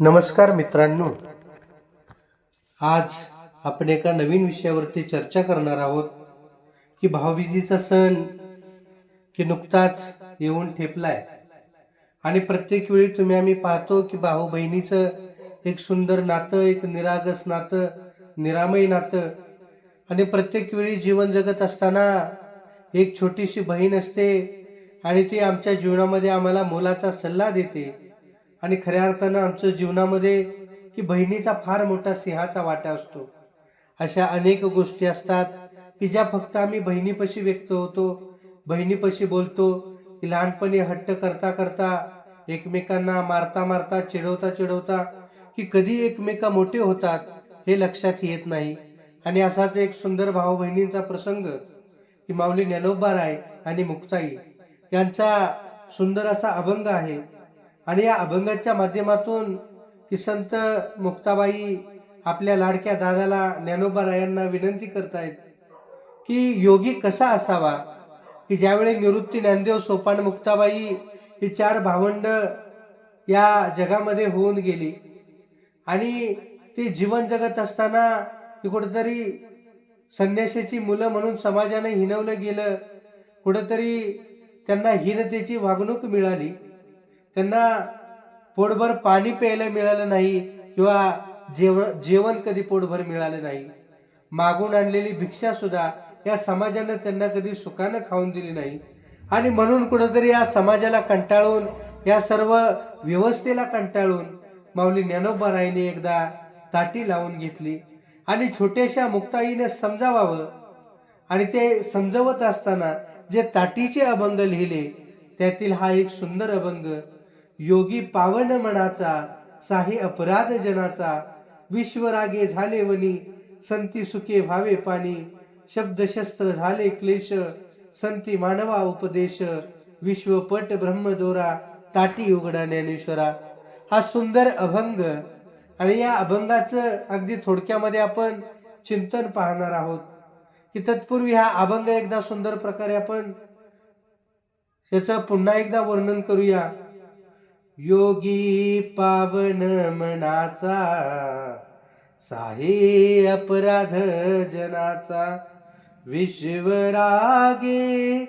नमस्कार मित्रांनो. आज आपण एका नवीन विषयावरती चर्चा करणार आहोत की भाऊबीजेचा सण की नुकताच येऊन ठेपलाय. आणि प्रत्येक वेळी तुम्ही आम्ही पाहतो की भाऊ बहिणीचं एक सुंदर नातं एक निरागस नातं निरामय नातं. आणि प्रत्येक वेळी जीवन जगत असताना एक छोटीशी बहीण असते आणि ती आमच्या जीवनामध्ये आम्हाला मोलाचा सल्ला देते. आणि खऱ्या अर्थानं आमच्या जीवनामध्ये की बहिणीचा फार मोठा सिंहाचा वाटा असतो. अशा अनेक गोष्टी असतात की ज्या फक्त आम्ही बहिणीपाशी व्यक्त होतो बहिणीपाशी बोलतो की लहानपणी हट्ट करता करता एकमेकांना मारता मारता चिडवता चिडवता की कधी एकमेका मोठे होतात हे लक्षात येत नाही. आणि असाच एक सुंदर भाऊ बहिणींचा प्रसंग की माऊली ज्ञानोबाराय आणि मुक्ताई यांचा सुंदर असा अभंग आहे आणि या अभंगाच्या माध्यमातून की संत मुक्ताबाई आपल्या लाडक्या दादाला ज्ञानोबा रायांना विनंती करतायत की योगी कसा असावा? की ज्यावेळी निवृत्ती ज्ञानदेव सोपान मुक्ताबाई ही चार भावंड या जगामध्ये होऊन गेली आणि ते जीवन जगत असताना ती कुठंतरी संन्याशाची मुलं म्हणून समाजाने हिनवलं गेलं कुठंतरी त्यांना हीनतेची वागणूक मिळाली. त्यांना पोटभर पाणी प्यायला मिळालं नाही किंवा जेव जेवण कधी पोटभर मिळालं नाही. मागून आणलेली भिक्षा सुद्धा या समाजानं त्यांना कधी सुखानं खाऊन दिली नाही. आणि म्हणून कुठंतरी या समाजाला कंटाळून या सर्व व्यवस्थेला कंटाळून माऊली ज्ञानोबाराईने एकदा ताटी लावून घेतली. आणि छोट्याशा मुक्ताईने समजावावं आणि ते समजवत असताना जे ताटीचे अभंग लिहिले त्यातील हा एक सुंदर अभंग योगी पावन मनाचा साही अपराध जनाचा विश्वरागे झाले वनी संती सुखे भावे पाणी शब्दशस्त्र झाले क्लेश संती मानवा उपदेश विश्वपट ब्रह्मदोरा ताटी उघडा ज्ञानेश्वरा. हा सुंदर अभंग आणि या अभंगाचं अगदी थोडक्यामध्ये आपण चिंतन पाहणार आहोत. की तत्पूर्वी हा अभंग एकदा सुंदर प्रकारे आपण त्याचं पुन्हा एकदा वर्णन करूया. योगी पावन मनाचा साहे अपराध जनाचा. विश्वरागे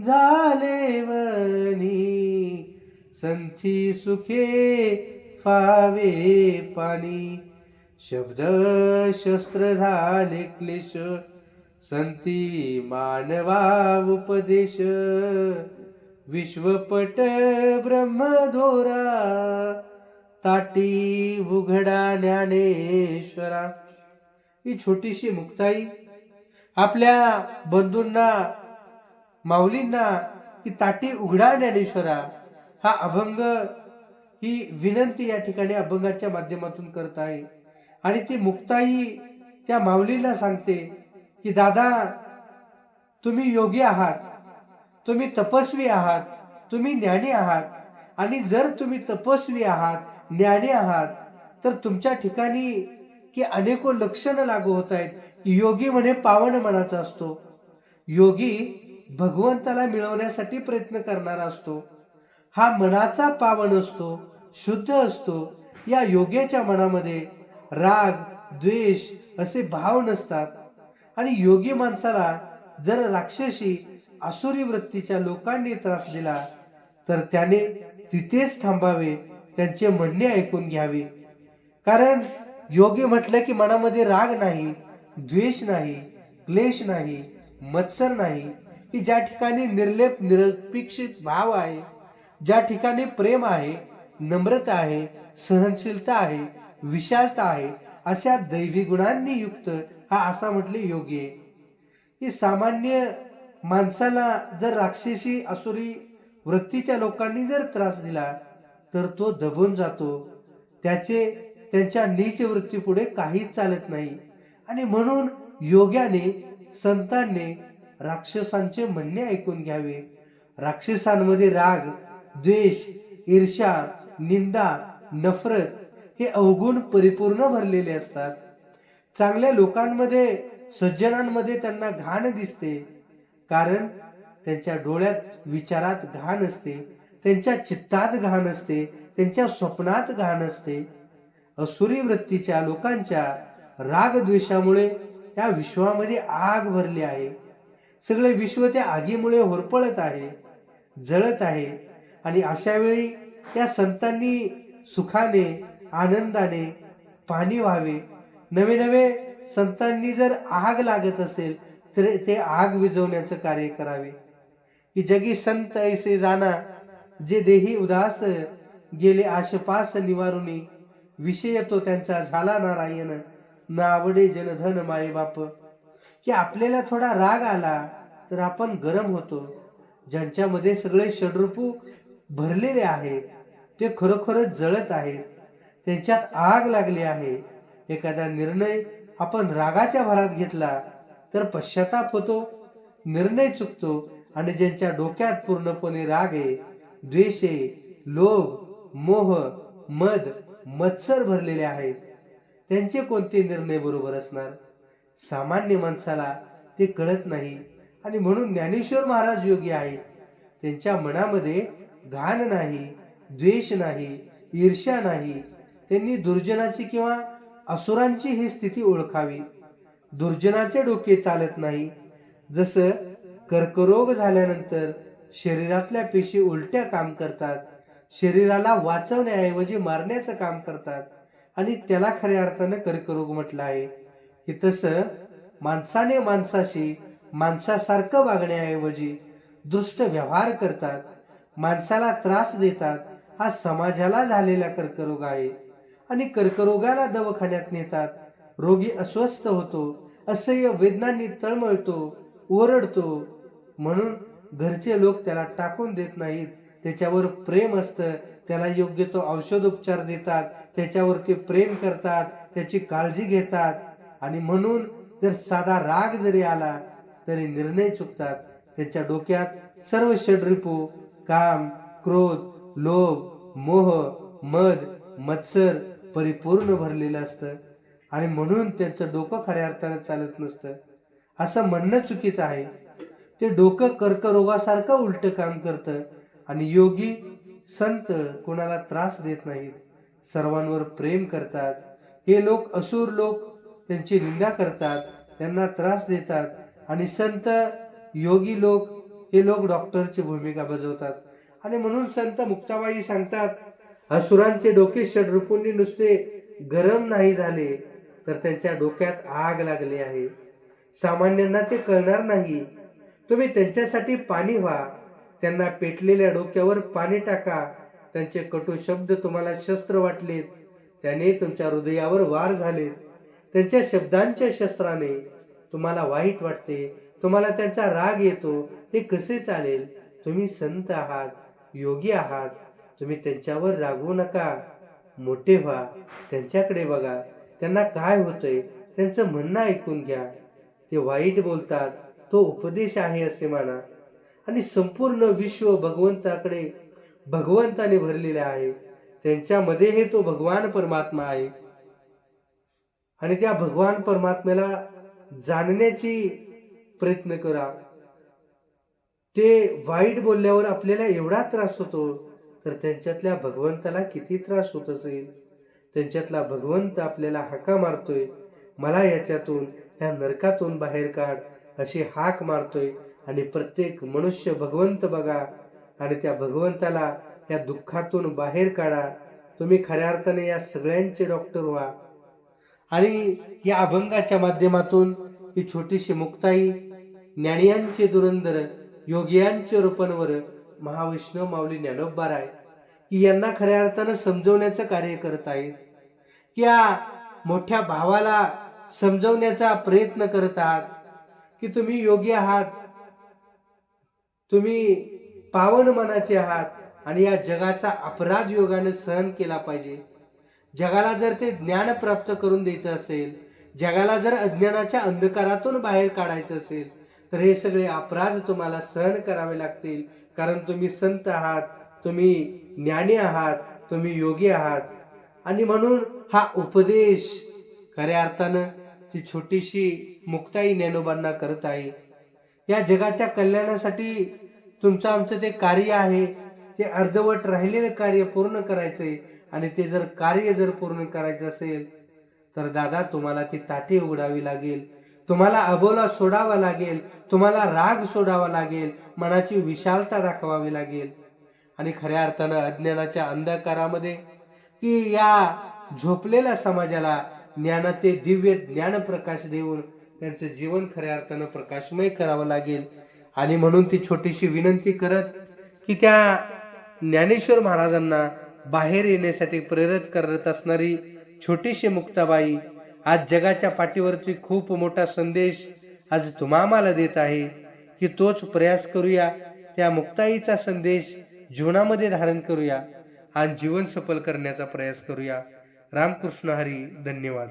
झाले वनी संथी सुखे फावे पाणी. शब्द शस्त्र झाले क्लेश संती मानवा उपदेश. विश्वपट ब्रह्मधोरा ताटी उघडा ज्ञानेश्वरा ही छोटीशी मुक्ताई आपल्या बंधूंना माऊलींना की ताटी उघडा ज्ञानेश्वरा हा अभंग ही विनंती या ठिकाणी अभंगाच्या माध्यमातून करत आहे. आणि ती मुक्ताई त्या माऊलीला सांगते की दादा तुम्ही योगी आहात. तुम्ही तपस्वी आहात तुम्ही ज्ञानी आहात आणि जर तुम्ही तपस्वी आहात ज्ञानी आहात तर तुमच्या ठिकाणी की अनेको लक्षणं लागू होत आहेत योगी म्हणे पावन मनाचा असतो. योगी भगवंताला मिळवण्यासाठी प्रयत्न करणारा असतो. हा मनाचा पावन असतो शुद्ध असतो. या योग्याच्या मनामध्ये राग द्वेष असे भाव नसतात. आणि योगी माणसाला जर राक्षसी आसुरी वृत्तीच्या लोकांनी त्रास दिला तर त्याने तिथेच थांबावे त्यांचे म्हणणे ऐकून घ्यावे. कारण योगी म्हटलं की मनामध्ये राग नाही द्वेष नाही क्लेश नाही मत्सर नाही की ज्या ठिकाणी निर्लेप निरपेक्षित भाव आहे ज्या ठिकाणी प्रेम आहे नम्रता आहे सहनशीलता आहे विशालता आहे अशा दैवी गुणांनी युक्त हा असा म्हटले योगी आहे. की सामान्य माणसाला जर राक्षसी असुरी वृत्तीच्या लोकांनी जर त्रास दिला तर तो दबून जातो. त्याचे त्यांच्या नीच वृत्तीपुढे काहीच चालत नाही. आणि म्हणून योग्याने संतांनी राक्षसांचे म्हणणे ऐकून घ्यावे. राक्षसांमध्ये राग द्वेष ईर्ष्या निंदा नफरत हे अवगुण परिपूर्ण भरलेले असतात. चांगल्या लोकांमध्ये सज्जनांमध्ये त्यांना घाण दिसते. कारण त्यांच्या डोळ्यात विचारात घाण असते त्यांच्या चित्तात घाण असते त्यांच्या स्वप्नात घाण असते. असुरी वृत्तीच्या लोकांच्या रागद्वेषामुळे या विश्वामध्ये आग भरली आहे. सगळे विश्व त्या आगीमुळे होरपळत आहे जळत आहे आणि अशा वेळी या संतांनी सुखाने आनंदाने पाणी व्हावे. नवे नवे संतांनी जर आग लागत असेल तर ते आग विझवण्याचं कार्य करावे. की जगी संत ऐसे जाना जे देही उदास गेले आशपास निवारुनी विषय तो त्यांचा झाला नारायण ना आवडे जनधन माये बाप. की आपल्याला थोडा राग आला तर आपण गरम होतो. ज्यांच्यामध्ये सगळे षडरूपू भरलेले आहेत ते खरोखरच जळत आहेत. त्यांच्यात आग लागली आहे. एखादा निर्णय आपण रागाच्या भरात घेतला तर पश्चाताप होतो निर्णय चुकतो आणि ज्यांच्या डोक्यात पूर्णपणे राग आहे द्वेष आहे लोभ मोह मद मत्सर भरलेले आहेत त्यांचे कोणते निर्णय बरोबर असणार? सामान्य माणसाला ते कळत नाही आणि म्हणून ज्ञानेश्वर महाराज योगी आहेत. त्यांच्या मनामध्ये घाण नाही द्वेष नाही ईर्ष्या नाही. त्यांनी दुर्जनाची किंवा असुरांची ही स्थिती ओळखावी. दुर्जनाचे डोके चालत नाही. जसं कर्करोग झाल्यानंतर शरीरातल्या पेशी उलट्या काम करतात शरीराला वाचवण्याऐवजी मारण्याचं काम करतात आणि त्याला खऱ्या अर्थानं कर्करोग म्हटलं आहे. की तसं माणसाने माणसाशी माणसासारखं वागण्याऐवजी दुष्ट व्यवहार करतात माणसाला त्रास देतात हा समाजाला झालेला कर्करोग आहे. आणि कर्करोगाला दवाखान्यात नेतात रोगी अस्वस्थ होतो असह्य वेदनांनी तळमळतो ओरडतो. म्हणून घरचे लोक त्याला टाकून देत नाहीत. त्याच्यावर प्रेम असतं. त्याला योग्य तो औषधोपचार देतात. त्याच्यावरती प्रेम करतात. त्याची काळजी घेतात. आणि म्हणून जर साधा राग जरी आला तरी निर्णय चुकतात. त्याच्या डोक्यात सर्व षडरिपू काम क्रोध लोभ मोह मद मत्सर परिपूर्ण भरलेलं असतं. आणि म्हणून त्यांचं डोकं खऱ्या अर्थानं चालत नसतं. असं म्हणणं चुकीचं आहे. ते डोकं कर्करोगासारखं उलट काम करतं आणि योगी संत कोणाला त्रास देत नाहीत. सर्वांवर प्रेम करतात. हे लोक असुर लोक त्यांची निंदा करतात त्यांना त्रास देतात आणि संत योगी लोक हे लोक डॉक्टरची भूमिका बजावतात. आणि म्हणून संत मुक्ताबाई सांगतात असुरांचे डोके षडरूपूंनी नुसते गरम नाही झाले. तर त्यांच्या डोक्यात आग लागली आहे. सामान्यांना ते कळणार नाही. तुम्ही त्यांच्यासाठी पाणी व्हा. त्यांना पेटलेल्या डोक्यावर पाणी टाका. त्यांचे कटू शब्द तुम्हाला शस्त्र वाटलेत. त्याने तुमच्या हृदयावर वार झालेत. त्यांच्या शब्दांच्या शस्त्राने तुम्हाला वाईट वाटते. तुम्हाला त्यांचा राग येतो. ते कसे चालेल? तुम्ही संत आहात. योगी आहात. तुम्ही त्यांच्यावर रागवू नका. मोठे व्हा. त्यांच्याकडे बघा. त्यांना काय होतंय त्यांचं म्हणणं ऐकून घ्या. ते वाईट बोलतात तो उपदेश आहे असे माना आणि संपूर्ण विश्व भगवंताकडे भगवंताने भरलेले आहे. त्यांच्यामध्ये हे तो भगवान परमात्मा आहे. आणि त्या भगवान परमात्म्याला जाणण्याची प्रयत्न करा. ते वाईट बोलल्यावर आपल्याला एवढा त्रास होतो तर त्यांच्यातल्या भगवंताला किती त्रास होत असेल? त्यांच्यातला भगवंत आपल्याला हाका मारतोय. मला याच्यातून ह्या नरकातून बाहेर काढ अशी हाक मारतोय. आणि प्रत्येक मनुष्य भगवंत बघा. आणि त्या भगवंताला या दुःखातून बाहेर काढा. तुम्ही खऱ्या अर्थाने या सगळ्यांचे डॉक्टर व्हा. आणि या अभंगाच्या माध्यमातून ही छोटीशी मुक्ताई ज्ञानियांचे दुरंदर योगियांचे रोपणवर महाविष्णू माऊली ज्ञानोबाराय की यांना खऱ्या अर्थानं समजवण्याचं कार्य करत आहेत. की या मोठ्या भावाला समजवण्याचा प्रयत्न करत आहात की तुम्ही योग्य आहात. तुम्ही पावन मनाचे आहात आणि या जगाचा अपराध योगाने सहन केला पाहिजे. जगाला जर ते ज्ञान प्राप्त करून द्यायचं असेल जगाला जर अज्ञानाच्या अंधकारातून बाहेर काढायचं असेल तर हे सगळे अपराध तुम्हाला सहन करावे लागतील. कारण तुम्ही संत आहात. तुम्ही ज्ञानी आहात तुम्ही योगी आहात. आणि म्हणून हा उपदेश खऱ्या अर्थानं ती छोटीशी मुक्ताई ज्ञानोबांना करत आहे. या जगाच्या कल्याणासाठी तुमचं आमचं ते कार्य आहे ते अर्धवट राहिलेलं कार्य पूर्ण करायचंय. आणि ते जर कार्य जर पूर्ण करायचं असेल तर दादा तुम्हाला ती ताटी उघडावी लागेल. तुम्हाला अबोला सोडावा लागेल. तुम्हाला राग सोडावा लागेल. मनाची विशालता दाखवावी लागेल. आणि खऱ्या अर्थानं अज्ञानाच्या अंधकारामध्ये की या झोपलेल्या समाजाला ज्ञानाचे दिव्य ज्ञान प्रकाश देऊन त्यांचं जीवन खऱ्या अर्थानं प्रकाशमय करावं लागेल. आणि म्हणून ती छोटीशी विनंती करत की त्या ज्ञानेश्वर महाराजांना बाहेर येण्यासाठी प्रेरित करत असणारी छोटीशी मुक्ताबाई आज जगाच्या पाठीवरती खूप मोठा संदेश आज तुम्हाला देत आहे की तोच प्रयास करूया. त्या मुक्ताईचा संदेश जीवनामध्ये धारण करूया आणि जीवन सफल करण्याचा प्रयास करूया. रामकृष्ण हरी धन्यवाद.